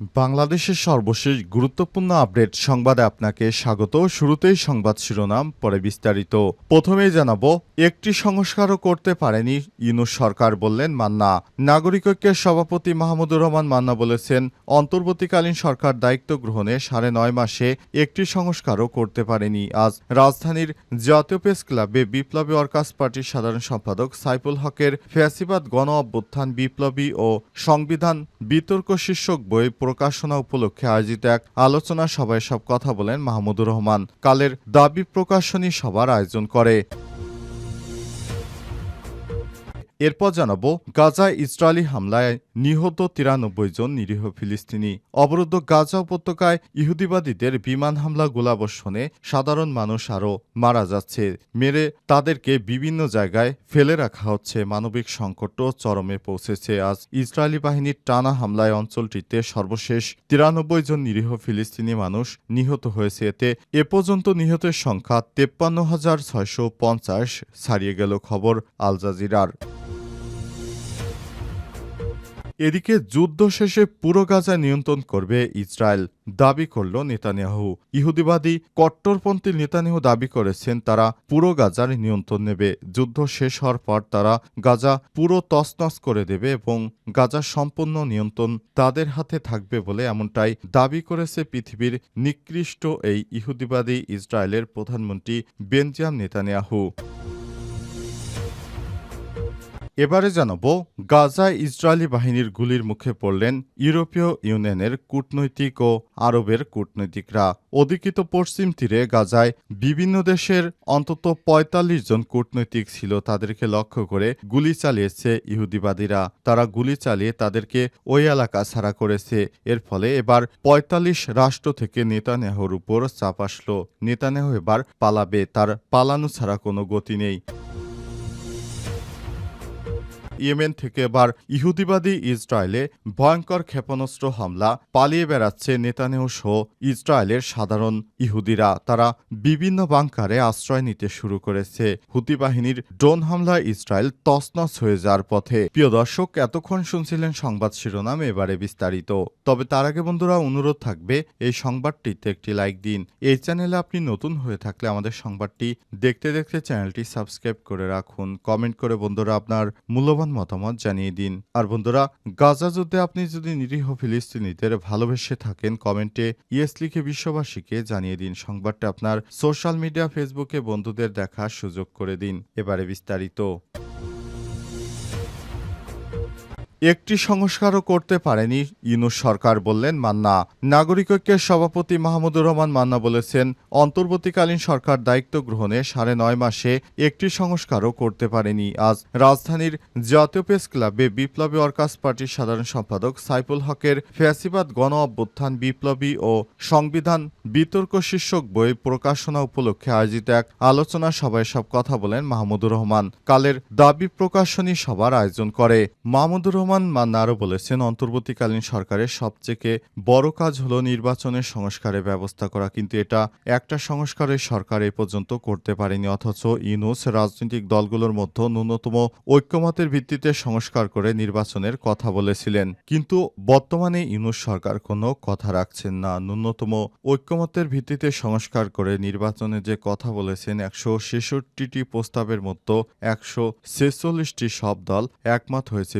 বাংলাদেশের সর্বশেষ গুরুত্বপূর্ণ আপডেট সংবাদে আপনাকে স্বাগত। শুরুতেই সংবাদ শিরোনাম, পরে বিস্তারিত। প্রথমেই জানাব, একটি সংস্কারও করতে পারেনি ইউনুস সরকার বললেন মান্না। নাগরিক ঐক্যের সভাপতি মাহমুদুর রহমান মান্না বলেছেন, অন্তর্বর্তীকালীন সরকার দায়িত্ব গ্রহণে সাড়ে নয় মাসে একটি সংস্কারও করতে পারেনি। আজ রাজধানীর জাতীয় প্রেস ক্লাবে বিপ্লবী ওয়ার্কার্স পার্টির সাধারণ সম্পাদক সাইফুল হকের ফ্যাসিবাদ গণ অভ্যুত্থান বিপ্লবী ও সংবিধান বিতর্ক শীর্ষক বই প্রকাশনা উপলক্ষে আয়োজিত এক আলোচনা সভায় সব কথা বলেন মাহমুদুর রহমান। কালের দাবি প্রকাশনী সভার আয়োজন করে। এরপর জানাব, গাজায় ইসরায়েলি হামলায় নিহত তিরানব্বই জন নিরীহ ফিলিস্তিনি। অবরুদ্ধ গাজা উপত্যকায় ইহুদিবাদীদের বিমান হামলা গোলাবর্ষণে সাধারণ মানুষ আরও মারা যাচ্ছে। মেরে তাদেরকে বিভিন্ন জায়গায় ফেলে রাখা হচ্ছে। মানবিক সংকটও চরমে পৌঁছেছে আজ ইসরায়েলি বাহিনীর টানা হামলায় অঞ্চলটিতে সর্বশেষ তিরানব্বই জন নিরীহ ফিলিস্তিনি মানুষ নিহত হয়েছে। এতে এ পর্যন্ত নিহতের সংখ্যা তেপ্পান্ন হাজার ছয়শো পঞ্চাশ। ছাড়িয়ে গেল খবর আল জাজিরার। এদিকে যুদ্ধ শেষে পুরো গাজা নিয়ন্ত্রণ করবে ইসরায়েল দাবি করল নেতানিয়াহু। ইহুদিবাদী কট্টরপন্থী নেতানিয়াহু দাবি করেছেন তারা পুরো গাজার নিয়ন্ত্রণ নেবে। যুদ্ধ শেষ হওয়ার পর তারা গাজা পুরো তছনছ করে দেবে এবং গাজার সম্পূর্ণ নিয়ন্ত্রণ তাদের হাতে থাকবে বলে এমনটাই দাবি করেছে পৃথিবীর নিকৃষ্ট এই ইহুদিবাদী ইসরায়েলের প্রধানমন্ত্রী বেনজাম নেতানিয়াহু। এবারে জানাব গাজায় ইসরায়েলি বাহিনীর গুলির মুখে পড়লেন ইউরোপীয় ইউনিয়নের কূটনৈতিক ও আরবের কূটনৈতিকরা। অধিকৃত পশ্চিম তীরে গাজায় বিভিন্ন দেশের অন্তত ৪৫ জন কূটনৈতিক ছিল তাদেরকে লক্ষ্য করে গুলি চালিয়েছে ইহুদিবাদীরা। তারা গুলি চালিয়ে তাদেরকে ওই এলাকা ছাড়া করেছে। এর ফলে এবার ৪৫ রাষ্ট্র থেকে নেতানেহর উপর চাপ আসলো। নেতানেহ এবার পালাবে, তার পালানো ছাড়া কোনো গতি নেই। ইয়েমেন থেকে এবার ইহুদিবাদী ইসরায়েলে ভয়ঙ্কর ক্ষেপণাস্ত্র হামলা পালিয়ে বেড়াচ্ছে নেতানেহ সহ ইসরায়েলের সাধারণ ইহুদিরা। তারা বিভিন্ন বাংকারে আশ্রয় নিতে শুরু করেছে। হুতি বাহিনীর ড্রোন হামলায় ইসরায়েল তছনছ হয়ে যাওয়ার পথে। প্রিয় দর্শক, এতক্ষণ শুনছিলেন সংবাদ শিরোনাম, এবারে বিস্তারিত। তবে তার আগে বন্ধুরা, অনুরোধ থাকবে, এই সংবাদটিতে একটি লাইক দিন। এই চ্যানেলে আপনি নতুন হয়ে থাকলে আমাদের সংবাদটি দেখতে দেখতে চ্যানেলটি সাবস্ক্রাইব করে রাখুন। কমেন্ট করে বন্ধুরা, আপনার মূল্যবান মতামত জানিয়ে দিন। আর বন্ধুরা, গাজা যুদ্ধে আপনি যদি নিরীহ ফিলিস্তিনিদের ভালোবেসে থাকেন, কমেন্টে ইয়েস লিখে বিশ্ববাসীকে জানিয়ে দিন। সংবাদটা আপনার সোশ্যাল মিডিয়া, ফেসবুকে বন্ধুদের দেখার সুযোগ করে দিন। এবারে বিস্তারিত। একটি সংস্কারও করতে পারেনি ইউনুস সরকার বললেন মান্না। নাগরিক ঐক্যের সভাপতি মাহমুদুর রহমান মান্না বলেছেন, অন্তর্বর্তীকালীন সরকার দায়িত্ব গ্রহণে সাড়ে নয় মাসে একটি সংস্কারও করতে পারেনি। আজ রাজধানীর জাতীয় প্রেস ক্লাবে বিপ্লবী ওয়ার্কার্স পার্টির সাধারণ সম্পাদক সাইফুল হকের ফ্যাসিবাদ গণ অভ্যুত্থান, বিপ্লবী ও সংবিধান বিতর্ক শীর্ষক বই প্রকাশনা উপলক্ষে আয়োজিত এক আলোচনা সভায় সব কথা বলেন মাহমুদুর রহমান। কালের দাবি প্রকাশনী সভার আয়োজন করে। মাহমুদুর রহমান মান্না আরও বলেছেন, অন্তর্বর্তীকালীন সরকারের সবচেয়ে বড় কাজ হল নির্বাচনের সংস্কারের ব্যবস্থা করা। কিন্তু এটা একটা সংস্কারের সরকার এ পর্যন্ত করতে পারেনি, অথচ ইউনুস রাজনৈতিক দলগুলোর মধ্যে ন্যূনতম ঐক্যমতের ভিত্তিতে সংস্কার করে নির্বাচনের কথা বলেছিলেন। কিন্তু বর্তমানে ইউনুস সরকার কোনো কথা রাখছেন না। ন্যূনতম ঐক্যমতের ভিত্তিতে সংস্কার করে নির্বাচনে যে কথা বলেছেন, একশো ছেষট্টিটি প্রস্তাবের মতো একশো ছেচল্লিশটি সব দল একমত হয়েছে।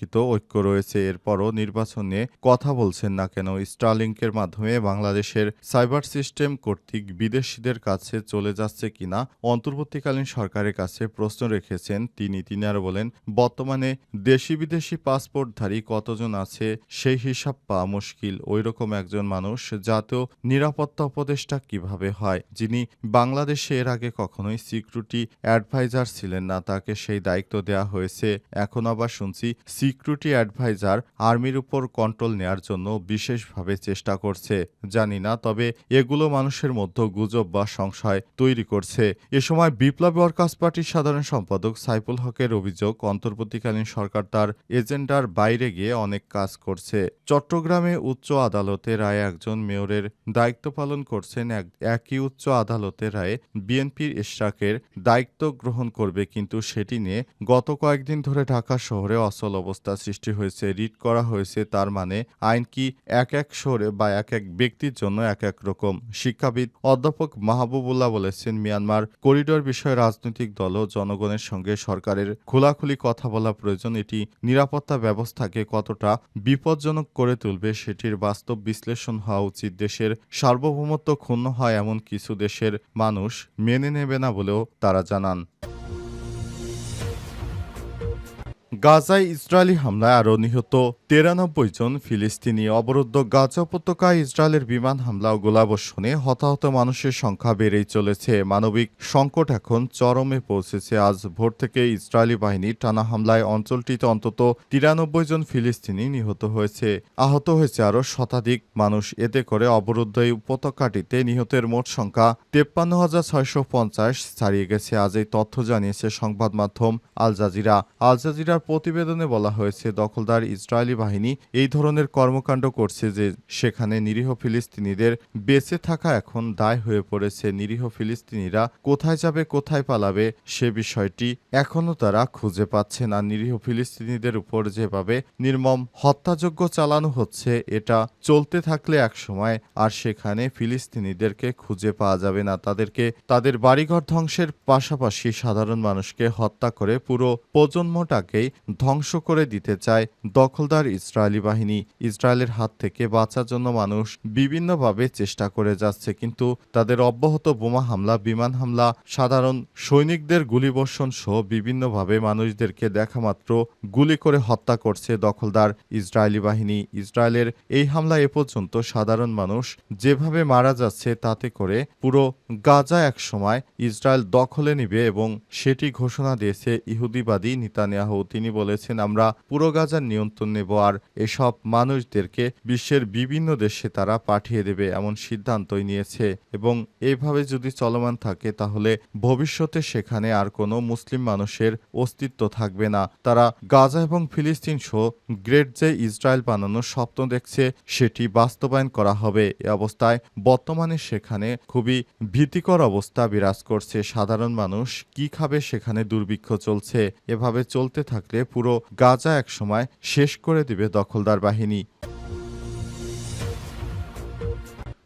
বেশিরভাগই ঐক্য রয়েছে। এরপরও নির্বাচনে কথা বলছেন না কেন স্টারলিংকের মাধ্যমে বাংলাদেশের সাইবার সিস্টেম কর্তৃক বিদেশিদের কাছে চলে যাচ্ছে কিনা অন্তর্বর্তীকালীন সরকারের কাছে প্রশ্ন রেখেছেন তিনি। তিনি আরও বলেন, বর্তমানে দেশি বিদেশি পাসপোর্টধারী কতজন আছে সেই হিসাব পাওয়া মুশকিল। ওই রকম একজন মানুষ জাতীয় নিরাপত্তা উপদেষ্টা কীভাবে হয়? যিনি বাংলাদেশে এর আগে কখনোই সিকিউরিটি অ্যাডভাইজার ছিলেন না, তাকে সেই দায়িত্ব দেওয়া হয়েছে। এখন আবার শুনছি সিকিউরিটি অ্যাডভাইজার আর্মির উপর কন্ট্রোল নেয়ার জন্য বিশেষভাবে চেষ্টা করছে। জানি না, তবে এগুলো মানুষের মধ্যে গুজব বা সংশয় তৈরি করছে। এ সময় বিপ্লবী ওয়ার্কার্স পার্টির সাধারণ সম্পাদক সাইফুল হকের অভিযোগ, অন্তর্বর্তীকালীন সরকার তার এজেন্ডার বাইরে গিয়ে অনেক কাজ করছে। চট্টগ্রামে উচ্চ আদালতে রায়ে একজন মেয়রের দায়িত্ব পালন করছেন এক- একই উচ্চ আদালতের রায়ে বিএনপির ইশরাকের দায়িত্ব গ্রহণ করবে, কিন্তু সেটি নিয়ে গত কয়েকদিন ধরে ঢাকা শহরে অচল অবস্থা। সৃষ্টি হয়েছে, রিট করা হয়েছে, তার মানে আইন কি এক এক শহরে বা এক এক ব্যক্তির জন্য এক এক রকম? শিক্ষাবিদ অধ্যাপক মাহবুবুল্লাহ বলেছেন, মিয়ানমার করিডোর বিষয়ে রাজনৈতিক দল ও জনগণের সঙ্গে সরকারের খোলাখুলি কথা বলা প্রয়োজন। এটি নিরাপত্তা ব্যবস্থাকে কতটা বিপজ্জনক করে তুলবে সেটির বাস্তব বিশ্লেষণ হওয়া উচিত। দেশের সার্বভৌমত্ব ক্ষুণ্ণ হয় এমন কিছু দেশের মানুষ মেনে নেবে না বলেও তারা জানান। গাজায় ইসরায়েলি হামলায় আরও নিহত তিরানব্বই জন ফিলিস্তিনি অবরুদ্ধ গাজা উপত্যকায় ইসরায়েলের বিমান হামলা ও গোলাবর্ষণে হতাহত মানুষের সংখ্যা বেড়েই চলেছে। মানবিক সংকট এখন চরমে পৌঁছেছে। আজ ভোর থেকে ইসরায়েলি বাহিনীর টানা হামলায় অঞ্চলটিতে অন্তত তিরানব্বই জন ফিলিস্তিনি নিহত হয়েছে। আহত হয়েছে আরও শতাধিক মানুষ। এতে করে অবরুদ্ধ এই উপত্যকাটিতে নিহতের মোট সংখ্যা তেপ্পান্ন হাজার ছয়শো পঞ্চাশ ছাড়িয়ে গেছে। আজ এই তথ্য জানিয়েছে সংবাদ মাধ্যম আল জাজিরা। আল জাজিরার প্রতিবেদনে বলা হয়েছে, দখলদার ইসরায়েলি বাহিনী এই ধরনের কর্মকাণ্ড করছে যে সেখানে নিরীহ ফিলিস্তিনিদের বেঁচে থাকা এখন দায় হয়ে পড়েছে। নিরীহ ফিলিস্তিনিরা কোথায় যাবে, কোথায় পালাবে, সে বিষয়টি এখনও তারা খুঁজে পাচ্ছে না। নিরীহ ফিলিস্তিনিদের উপর যেভাবে নির্মম হত্যাযজ্ঞ চালানো হচ্ছে, এটা চলতে থাকলে একসময় আর সেখানে ফিলিস্তিনিদেরকে খুঁজে পাওয়া যাবে না। তাদেরকে, তাদের বাড়িঘর ধ্বংসের পাশাপাশি সাধারণ মানুষকে হত্যা করে পুরো প্রজন্মটাকেই ধ্বংস করে দিতে চায় দখলদার ইসরায়েলি বাহিনী। ইসরায়েলের হাত থেকে বাঁচার জন্য মানুষ বিভিন্নভাবে চেষ্টা করে যাচ্ছে, কিন্তু তাদের অব্যাহত বোমা হামলা, বিমান হামলা, সাধারণ সৈনিকদের গুলিবর্ষণ সহ বিভিন্নভাবে মানুষদেরকে দেখামাত্র গুলি করে হত্যা করছে দখলদার ইসরায়েলি বাহিনী। ইসরায়েলের এই হামলা এ পর্যন্ত সাধারণ মানুষ যেভাবে মারা যাচ্ছে তাতে করে পুরো গাজা একসময় ইসরায়েল দখলে নিবে এবং সেটি ঘোষণা দিয়েছে ইহুদিবাদী নিতানিয়াহু। তিনি বলেছেন, আমরা পুরো গাজার নিয়ন্ত্রণ নেব আর এসব মানুষদেরকে বিশ্বের বিভিন্ন দেশে তারা পাঠিয়ে দেবে এমন সিদ্ধান্তই নিয়েছে। এবং এইভাবে যদি চলমান থাকে, তাহলে ভবিষ্যতে সেখানে আর কোনো মুসলিম মানুষের অস্তিত্ব থাকবে না। তারা গাজা এবং ফিলিস্তিন সহ গ্রেট যে ইসরায়েল বানানোর স্বপ্ন দেখছে, সেটি বাস্তবায়ন করা হবে। এ অবস্থায় বর্তমানে সেখানে খুবই ভীতিকর অবস্থা বিরাজ করছে। সাধারণ মানুষ কি খাবে সেখানে দুর্ভিক্ষ চলছে। এভাবে চলতে থাকলে পুরো গাজা একসময় শেষ করে দিবে দখলদার বাহিনী।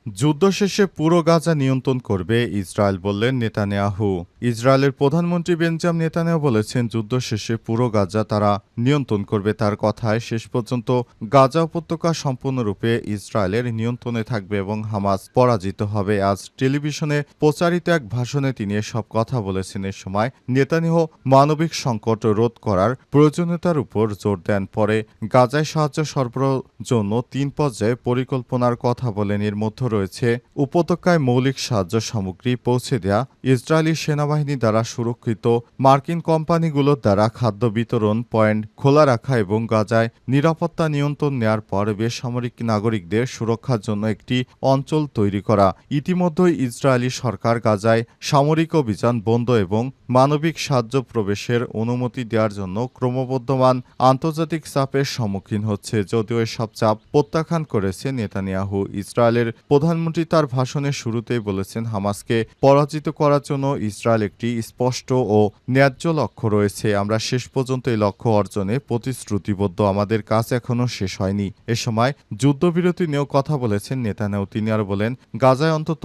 যুদ্ধ শেষে পুরো গাজা নিয়ন্ত্রণ করবে ইসরায়েল বললেন নেতানিয়াহু। ইসরায়েলের প্রধানমন্ত্রী বেঞ্জাম নেতানিয়াহু বলেছেন, যুদ্ধ শেষে পুরো গাজা তারা নিয়ন্ত্রণ করবে তার কথায় শেষ পর্যন্ত গাজা উপত্যকা সম্পূর্ণরূপে ইসরায়েলের নিয়ন্ত্রণে থাকবে এবং হামাস পরাজিত হবে। আজ টেলিভিশনে প্রচারিত এক ভাষণে তিনি এসব কথা বলেছেন। এ সময় নেতানিয়াহু মানবিক সংকট রোধ করার প্রয়োজনীয়তার উপর জোর দেন। পরে গাজায় সাহায্য সরবরাহ জন্য তিন পর্যায়ে পরিকল্পনার কথা বলেন। এর মধ্যে রয়েছে উপত্যকায় মৌলিক সাহায্য সামগ্রী পৌঁছে দেয়া ইসরায়েলি সেনাবাহিনী দ্বারা সুরক্ষিত মার্কিন কোম্পানিগুলোর দ্বারা খাদ্য বিতরণ পয়েন্ট খোলা রাখা এবং গাজায় নিরাপত্তা নিয়ন্ত্রণ নেয়ার পর বেসামরিক নাগরিকদের সুরক্ষার জন্য একটি অঞ্চল তৈরি করা। ইতিমধ্যেই ইসরায়েলি সরকার গাজায় সামরিক অভিযান বন্ধ এবং মানবিক সাহায্য প্রবেশের অনুমতি দেওয়ার জন্য ক্রমবর্ধমান আন্তর্জাতিক চাপের সম্মুখীন হচ্ছে, যদিও এসব চাপ প্রত্যাখ্যান করেছে নেতানিয়াহু। ইসরায়েলের প্রধানমন্ত্রী তার ভাষণের শুরুতেই বলেছেন, হামাসকে পরাজিত করার জন্য ইসরায়েল একটি স্পষ্ট ও ন্যায্য লক্ষ্য রয়েছে। আমরা শেষ পর্যন্ত এই লক্ষ্য অর্জনে প্রতিশ্রুতিবদ্ধ। আমাদের কাজ এখনও শেষ হয়নি। এ সময় যুদ্ধবিরতি নিয়েও কথা বলেছেন নেতানিয়াহু। তিনি আর বলেন, গাজায় অন্তত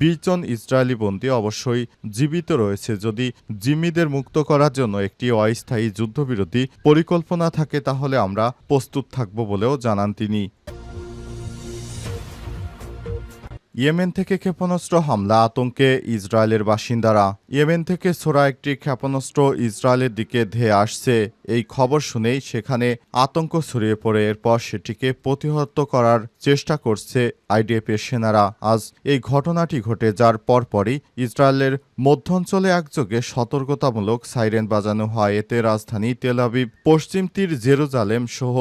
বিশ জন ইসরায়েলি বন্দী অবশ্যই জীবিত রয়েছে। যদি জিম্মিদের মুক্ত করার জন্য একটি অস্থায়ী যুদ্ধবিরতি পরিকল্পনা থাকে, তাহলে আমরা প্রস্তুত থাকব বলেও জানান তিনি। ইয়েমেন থেকে ক্ষেপণাস্ত্র হামলা আতঙ্কে ইসরায়েলের বাসিন্দারা। ইয়েমেন থেকে ছোড়া একটি ক্ষেপণাস্ত্র ইসরায়েলের দিকে ধেয়ে আসছে। এই খবর শুনেই সেখানে আতঙ্ক ছড়িয়ে পড়ে। এরপর সেটিকে প্রতিহত করার চেষ্টা করছে আইডিএফের সেনারা। আজ এই ঘটনাটি ঘটে যার পরপরই ইসরায়েলের মধ্যাঞ্চলে একযোগে সতর্কতামূলক সাইরেন বাজানো হয়। এতে রাজধানী তেল আবিব, পশ্চিম তীর জেরুজালেম সহ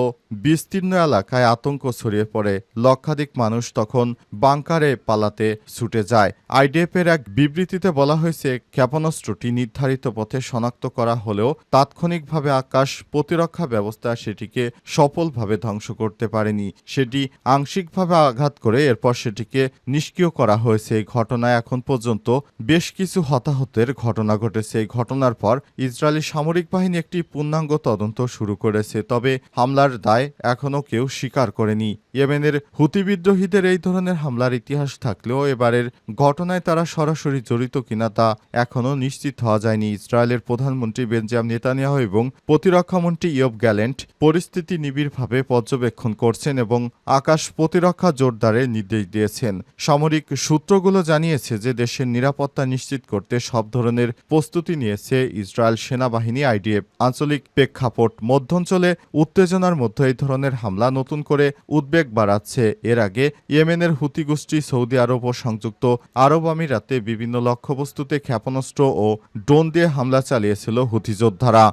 বিস্তীর্ণ এলাকায় আতঙ্ক ছড়িয়ে পড়ে। লক্ষাধিক মানুষ তখন বাংকারে পালাতে ছুটে যায়। আইডিএফের এক বিবৃতিতে বলা হয়েছে, ক্ষেপণাস্ত্রটি নির্ধারিত পথে শনাক্ত করা হলেও তাৎক্ষণিকভাবে আকাশ প্রতিরক্ষা ব্যবস্থা সেটিকে সফলভাবে ধ্বংস করতে পারেনি। সেটি আংশিকভাবে আঘাত করে এরপর সেটিকে নিষ্ক্রিয় করা হয়েছে। এই ঘটনায় এখন পর্যন্ত বেশ কিছু হতাহতের ঘটনা ঘটেছে। এই ঘটনার পর ইসরায়েলি সামরিক বাহিনী একটি পূর্ণাঙ্গ তদন্ত শুরু করেছে। তবে হামলার দায় এখনও কেউ স্বীকার করেনি। ইয়েমেনের হুতি বিদ্রোহীদের এই ধরনের হামলার ইতিহাস থাকলেও এবারের ঘটনায় তারা সরাসরি জড়িত কিনা তা এখনও নিশ্চিত হওয়া যায়নি। ইসরায়েলের প্রধানমন্ত্রী বেঞ্জাম নেতানিয়াহু এবং প্রতিরক্ষামন্ত্রী ইয়ব গ্যালেন্ট পরিস্থিতি নিবিড়ভাবে পর্যবেক্ষণ করছেন এবং আকাশ প্রতিরক্ষা জোরদারের নির্দেশ দিয়েছেন। সামরিক সূত্রগুলো জানিয়েছে যে দেশের নিরাপত্তা নিশ্চিত করতে সব ধরনের প্রস্তুতি নিয়েছে ইসরায়েল সেনাবাহিনী আইডিএফ। আঞ্চলিক প্রেক্ষাপট মধ্যাঞ্চলে উত্তেজনার মধ্যে এই ধরনের হামলা নতুন করে উদ্বেগ বাড়াচ্ছে। এর আগে ইয়েমেনের হুতি গোষ্ঠী সৌদি আরব ও সংযুক্ত আরব আমিরাতে বিভিন্ন লক্ষ্যবস্তুতে ক্ষেপণাস্ত্র ও ড্রোন দিয়ে হামলা চালিয়েছিল হুতি যোদ্ধারা।